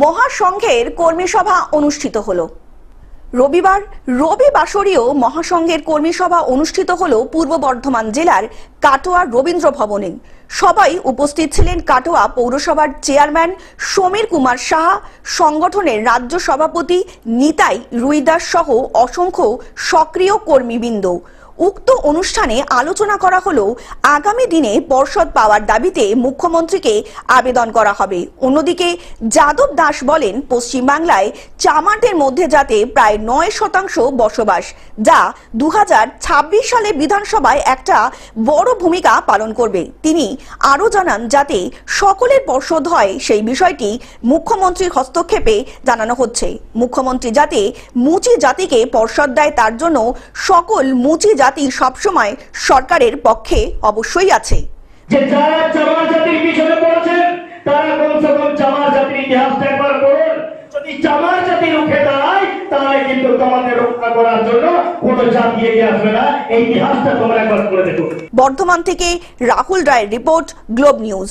মহাসংঘের কর্মী সভা অনুষ্ঠিত হলো। রবিবার রবি বাসরীয় মহাসংঘের কর্মী সভা অনুষ্ঠিত হলো পূর্ব বর্ধমান জেলার কাটোয়া রবীন্দ্র ভবনে। সবাই উপস্থিত ছিলেন কাটোয়া পৌরসভার চেয়ারম্যান সমীর কুমার সাহা, সংগঠনের রাজ্য সভাপতি নিতাই রুইদাস সহ অসংখ্য সক্রিয় কর্মীবৃন্দ। উক্ত অনুষ্ঠানে আলোচনা করা হলো আগামী দিনে পর্ষদ পাওয়ার দাবিতে মুখ্যমন্ত্রীকে আবেদন করা হবে। অন্যদিকে যাদব দাস বলেন, পশ্চিমবাংলায় চামারদের মধ্যে যাতে প্রায় নয় শতাংশ বসবাস, যা দু সালে বিধানসভায় একটা বড় ভূমিকা পালন করবে। তিনি আরও জানান, যাতে সকলের পর্ষদ হয়, সেই বিষয়টি মুখ্যমন্ত্রীর হস্তক্ষেপে জানানো হচ্ছে। মুখ্যমন্ত্রী যাতে মুচি জাতিকে পর্ষদ দেয়, তার জন্য সকল মুচি জাতি সবসময় সরকারের পক্ষে অবশ্যই আছে। যে যারা জাতির পিছনে পড়েছেন তারা কমসে কম জাতির ইতিহাসটা একবার পড়ুন। যদি জাতি রুখে দাঁড়ায় তাহলে কিন্তু তোমাদের রক্ষা করার জন্য কোনো জাতি এগিয়ে আসবে না। এই ইতিহাসটা তোমরা একবার পড়ে দেখো বর্ধমান থেকে রাহুল রায়ের রিপোর্ট গ্লোব নিউজ।